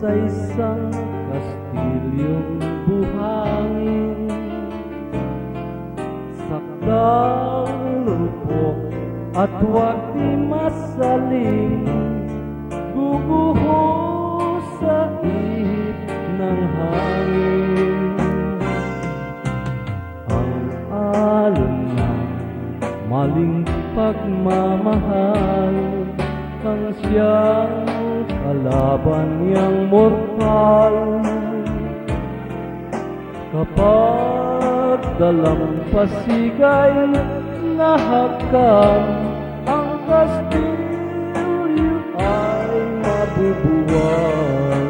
sa isang kastilyong buhangin. Sakdang lupok at huwag di masaling Guguho sa ihip ng hangin. Ang alon ng maling pagmamahal Ang siyang kalaban niyang mortal. Kapag dalampasig ay nahakam Ang kastilyo ay mabubuwal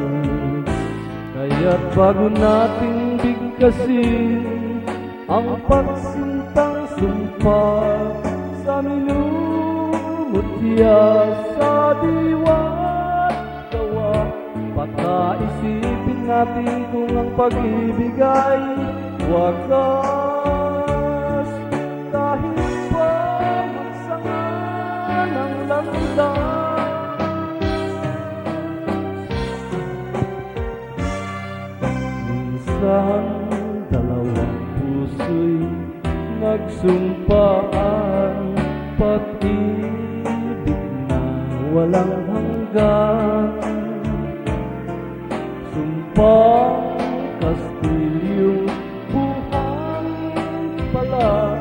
Kaya't bago nating bigkasin Ang pagsintang sumpa Sa minumutya sa diwa't natin kung ang pag-ibig ay wagas Kahit pa magsanga ng landas. Minsan dalawang puso'y nagsumpaan Pag-ibig na walang hanggan Sumpang kastilyong buhangin pala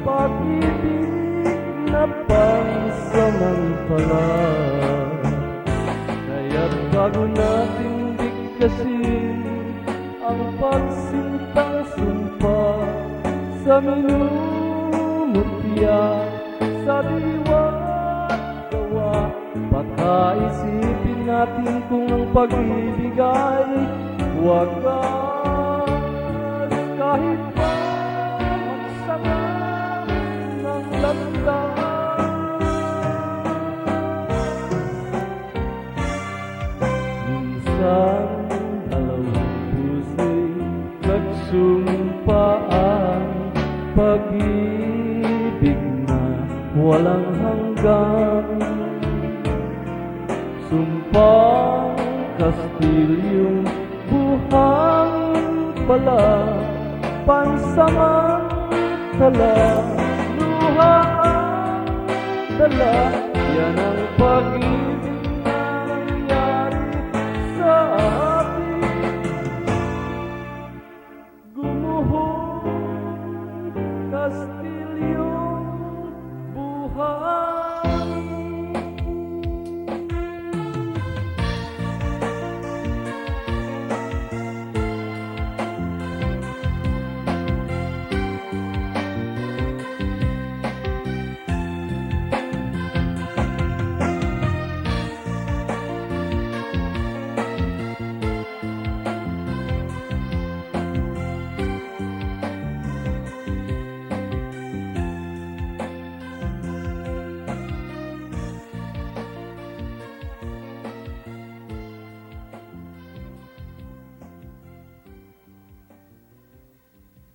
Pag-ibig na pansamantala Kaya't bago natin sumpa Sa minumutya Sa diwa't gawa Pagkaisipin natin kung ang pag-ibig ay Wagas kahit pa magsama ng landas. Minsan dalawang puso'y nagsumpaan Pag-ibig na walang hanggan Sumpang kastilyong buhangin pala Pansamantala Luha ang dala Yan ang pag-ibig